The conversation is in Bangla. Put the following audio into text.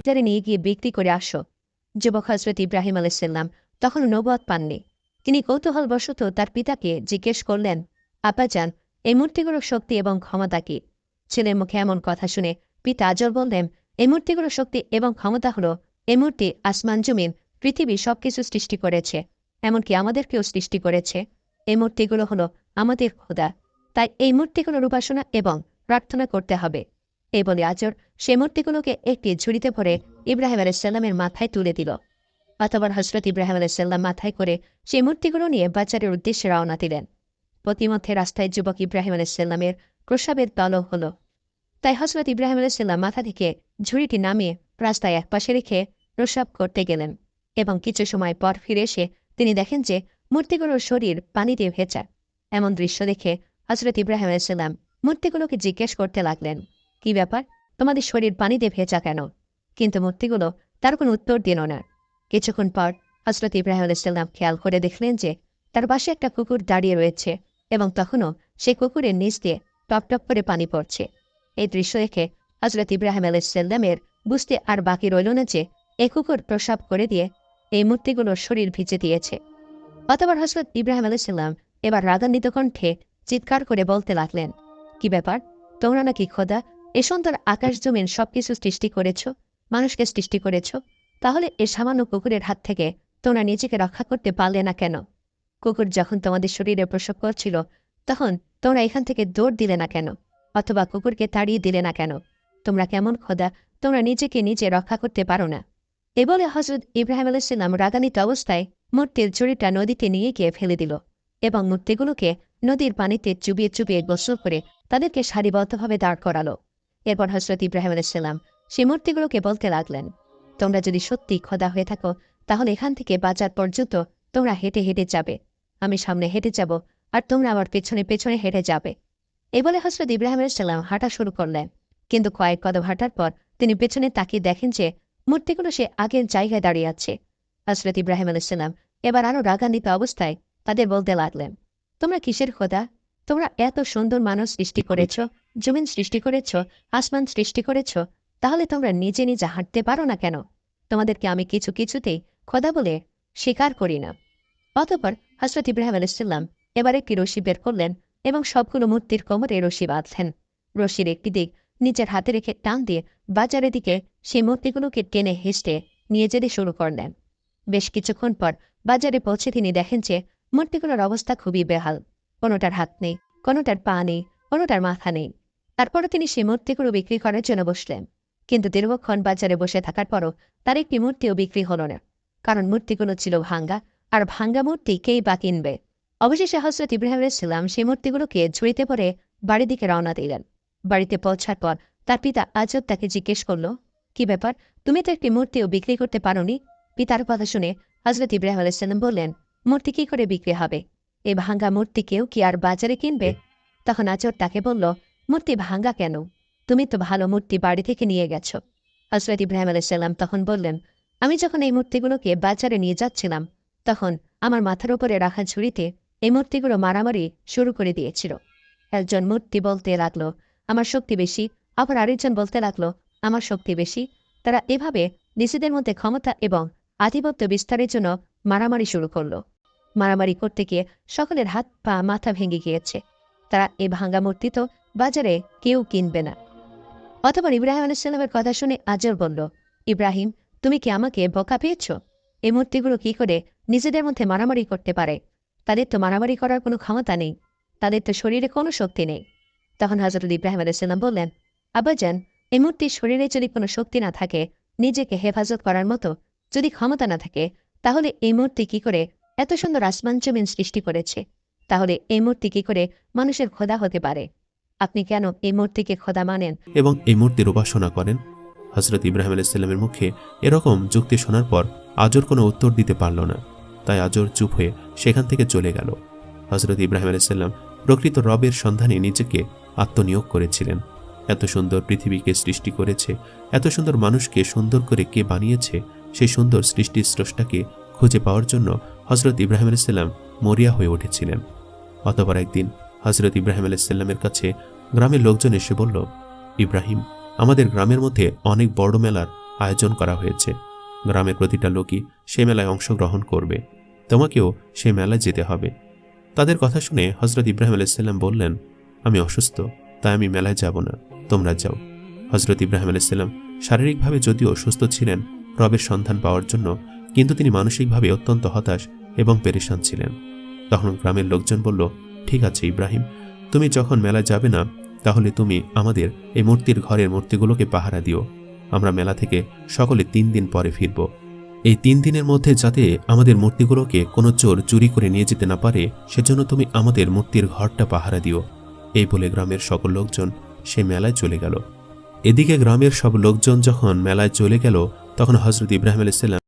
বাজারে নিয়ে গিয়ে বিক্রি করে আসো। যুবক হজরত ইব্রাহিম আলাইসাল্লাম তখন নবদ পাননি। তিনি কৌতূহলবশত তার পিতাকে জিজ্ঞেস করলেন আপাজান এই মূর্তিগুলোর শক্তি এবং ক্ষমতা কি? ছেলের মুখে এমন কথা শুনে পিতা আজর বললেন, এই মূর্তিগুলোর শক্তি এবং ক্ষমতা হল, এই মূর্তি আসমান, জমিন, পৃথিবী সবকিছু সৃষ্টি করেছে, এমনকি আমাদেরকেও সৃষ্টি করেছে। এই মূর্তিগুলো হলো আমাদের খোদা। তাই এই মূর্তিগুলোর উপাসনা এবং প্রার্থনা করতে হবে। এই বলে আজর সে মূর্তিগুলোকে একটি ঝুড়িতে ভরে ইব্রাহিম আলাইসাল্লামের মাথায় তুলে দিল। অতবার হজরত ইব্রাহিম আলাইসাল্লাম মাথায় করে সেই মূর্তিগুলো নিয়ে বাজারের উদ্দেশ্যে রওনা দিলেন। প্রতিমধ্যে রাস্তায় যুবক ইব্রাহিম আলাইসাল্লামের প্রসাবের দলও হল। তাই হজরত ইব্রাহিম আলাইসাল্লাম মাথা থেকে ঝুড়িটি নামিয়ে রাস্তায় একপাশে রেখে প্রসাব করতে গেলেন এবং কিছু সময় পর ফিরে এসে তিনি দেখেন যে মূর্তিগুলোর শরীর পানি দিয়ে ভেজা। এমন দৃশ্য দেখে হজরত ইব্রাহিম আলাইসাল্লাম মূর্তিগুলোকে জিজ্ঞেস করতে লাগলেন কি ব্যাপার? তোমাদের শরীর পানি দিয়ে ভেজা কেন? কিন্তু মূর্তিগুলো তার কোনো উত্তর দিল না। কিছুক্ষণ পর হজরত ইব্রাহিম আলাইসাল্লাম খেয়াল করে দেখলেন যে তার পাশে একটা কুকুর দাঁড়িয়ে রয়েছে এবং তখনও সেই কুকুরের নিচ দিয়ে টপ টপ করে পানি পড়ছে। এই দৃশ্য দেখে হজরত ইব্রাহিম আলাইসাল্লামের বুঝতে আর বাকি রইল না যে এ কুকুর প্রসাব করে দিয়ে এই মূর্তিগুলোর শরীর ভিজে দিয়েছে। অতবার হজরত ইব্রাহিম আলাইসাল্লাম এবার রাগান্বিত কণ্ঠে চিৎকার করে বলতে লাগলেন, কি ব্যাপার? তোমরা নাকি খোদা এ সুন্দর আকাশ জমিন সবকিছু সৃষ্টি করেছ, মানুষকে সৃষ্টি করেছ, তাহলে এ সামান্য কুকুরের হাত থেকে তোমরা নিজেকে রক্ষা করতে পারলে না কেন? কুকুর যখন তোমাদের শরীরে প্রসব করছিল, তখন তোমরা এখান থেকে দৌড় দিলে না কেন? অথবা কুকুরকে তাড়িয়ে দিলে না কেন? তোমরা কেমন খোদা, তোমরা নিজেকে নিজে রক্ষা করতে পারো না। এ বলে হজরত ইব্রাহিম আলাইসাল্লাম রাগানিত অবস্থায় মূর্তির চুরিটা নদীতে নিয়ে গিয়ে ফেলে দিল এবং মূর্তিগুলোকে নদীর পানিতে চুবিয়ে চুবিয়ে গোসল করে তাদেরকে সারিবদ্ধভাবে দাঁড় করালো। এরপর হজরত ইব্রাহিম আলাইসাল্লাম সে মূর্তিগুলোকে বলতে লাগলেন, তোমরা যদি সত্যি খোদা হয়ে থাকো, তাহলে এখান থেকে বাজার পর্যন্ত তোমরা হেঁটে হেঁটে যাবে। আমি সামনে হেঁটে যাব আর তোমরা আমার পেছনে পেছনে হেঁটে যাবে। এই বলে হজরত ইব্রাহিম আলাইসাল্লাম হাঁটা শুরু করলেন। কিন্তু কয়েক কদম হাঁটার পর তিনি পেছনে তাকিয়ে দেখেন যে মূর্তিগুলো সে আগের জায়গায় দাঁড়িয়ে আছে। হজরত ইব্রাহিম আলাইসাল্লাম এবার আরও রাগান্বিত অবস্থায় তাদের বলতে লাগলেন, তোমরা কিসের খোদা? তোমরা এত সুন্দর মানুষ সৃষ্টি করেছ জমিন সৃষ্টি করেছ, আসমান সৃষ্টি করেছ, তাহলে তোমরা নিজে নিজে হাঁটতে পারো না কেন? তোমাদেরকে আমি কিছু কিছুতেই খোদা বলে স্বীকার করি না। অতপর হজরত ইব্রাহিম আলাইসাল্লাম এবার একটি রশি বের করলেন এবং সবগুলো মূর্তির কোমরে রশি বাঁধলেন। রশির একটি দিক নিজের হাতে রেখে টান দিয়ে বাজারের দিকে সেই মূর্তিগুলোকে টেনে হেসটে নিয়ে যেতে শুরু করলেন। বেশ কিছুক্ষণ পর বাজারে পৌঁছে তিনি দেখেন যে মূর্তিগুলোর অবস্থা খুবই বেহাল। কোনোটার হাত নেই, কোনোটার পা নেই, কোনোটার মাথা নেই। তারপরও তিনি সেই মূর্তিগুলো বিক্রি করার জন্য বসলেন। কিন্তু দীর্ঘক্ষণ বাজারে বসে থাকার পরও তার একটি মূর্তিও বিক্রি হল না। কারণ মূর্তিগুলো ছিল ভাঙ্গা, আর ভাঙ্গা মূর্তি কেই বা কিনবে? অবশেষে হজরত ইব্রাহিম ইসলাম সেই মূর্তিগুলোকে ঝুড়িতে পরে বাড়ির দিকে রওনা দিলেন। বাড়িতে পৌঁছার পর তার পিতা আজব তাকে জিজ্ঞেস করল, কি ব্যাপার? তুমি তো একটি মূর্তিও বিক্রি করতে পারোনি? পিতার কথা শুনে হজরত ইব্রাহিম আলাইসাল্লাম বললেন, মূর্তি কি করে বিক্রি হবে? এই ভাঙ্গা মূর্তি কেউ কি আর বাজারে কিনবে? তখন আচর তাকে বলল মূর্তি ভাঙ্গা কেন? তুমি তো ভালো মূর্তি বাড়ি থেকে নিয়ে গেছ। হজরত ইব্রাহিম আলাইসাল্লাম তখন বললেন, আমি যখন এই মূর্তিগুলোকে বাজারে নিয়ে যাচ্ছিলাম, তখন আমার মাথার উপরে রাখা ঝুড়িতে এই মূর্তিগুলো মারামারি শুরু করে দিয়েছিল। একজন মূর্তি বলতে লাগল, আমার শক্তি বেশি। আবার আরেকজন বলতে লাগল, আমার শক্তি বেশি। তারা এভাবে নিজেদের মধ্যে ক্ষমতা এবং আধিপত্য বিস্তারের জন্য মারামারি শুরু করল। মারামারি করতে গিয়ে সকলের হাত পা মাথা ভেঙে গিয়েছে। তারা এ ভাঙ্গা মূর্তি তো বাজারে কেউ কিনবে না। অথবা ইব্রাহিম আলাইসাল্লামের কথা শুনে আজর বলল, ইব্রাহিম, তুমি কি আমাকে বোকা পেয়েছ? এই মূর্তিগুলো কি করে নিজেদের মধ্যে মারামারি করতে পারে? তাদের তো মারামারি করার কোনো ক্ষমতা নেই। তাদের তো শরীরে কোনো শক্তি নেই। তখন হজরত ইব্রাহিম আলাইসাল্লাম বললেন আব্বাজান এই মূর্তির শরীরে যদি কোনো শক্তি না থাকে, নিজেকে হেফাজত করার মতো যদি ক্ষমতা না থাকে, তাহলে এই মূর্তি কি করে এত সুন্দর আসমান জমিন সৃষ্টি করেছে? তাহলে এই মূর্তি কি করে মানুষের খোদা হতে পারে? আপনি কেন এই মূর্তিকে খোদা মানেন? এবং এই মূর্তির উপাসনা করেন? হজরত ইব্রাহিম আলাইসাল্লামের মুখে এরকম যুক্তি শোনার পর আজর কোনো উত্তর দিতে পারল না। তাই আজর চুপ হয়ে সেখান থেকে চলে গেল। হজরত ইব্রাহিম আলাইসাল্লাম প্রকৃত রবের সন্ধানে নিজেকে আত্মনিয়োগ করেছিলেন। এত সুন্দর পৃথিবীকে সৃষ্টি করেছে, এত সুন্দর মানুষকে সুন্দর করে কে বানিয়েছে, সেই সুন্দর সৃষ্টির স্রষ্টাকে খুঁজে পাওয়ার জন্য হজরত ইব্রাহিম আলাইসাল্লাম মরিয়া হয়ে উঠেছিলেন। অতবার একদিন হজরত ইব্রাহিম আলাইসাল্লামের কাছে গ্রামের লোকজন এসে বলল, ইব্রাহিম, আমাদের গ্রামের মধ্যে অনেক বড় মেলার আয়োজন করা হয়েছে। গ্রামের প্রতিটা লোকই সে মেলায় অংশগ্রহণ করবে। তোমাকেও সে মেলায় যেতে হবে। তাদের কথা শুনে হজরত ইব্রাহিম আলাইসাল্লাম বললেন, আমি অসুস্থ, তাই আমি মেলায় যাব না। তোমরা যাও। হজরত ইব্রাহিম আলাইসাল্লাম শারীরিকভাবে যদিও সুস্থ ছিলেন, রবের সন্ধান পাওয়ার জন্য, কিন্তু তিনি মানসিকভাবে অত্যন্ত হতাশ এবং পেরেশান ছিলেন। তখন গ্রামের লোকজন বলল ঠিক আছে, ইব্রাহিম, তুমি যখন মেলায় যাবে না, তাহলে তুমি আমাদের এই মূর্তির ঘরের মূর্তিগুলোকে পাহারা দিও। আমরা মেলা থেকে সকলে তিন দিন পরে ফিরব। এই তিন দিনের মধ্যে যাতে আমাদের মূর্তিগুলোকে কোনো চোর চুরি করে নিয়ে যেতে না পারে, সেজন্য তুমি আমাদের মূর্তির ঘরটা পাহারা দিও। এই বলে গ্রামের সকল লোকজন সে মেলায় চলে গেল। এদিকে গ্রামের সব লোকজন যখন মেলায় চলে গেল, তখন হজরত ইব্রাহিম আলাইসাল্লাম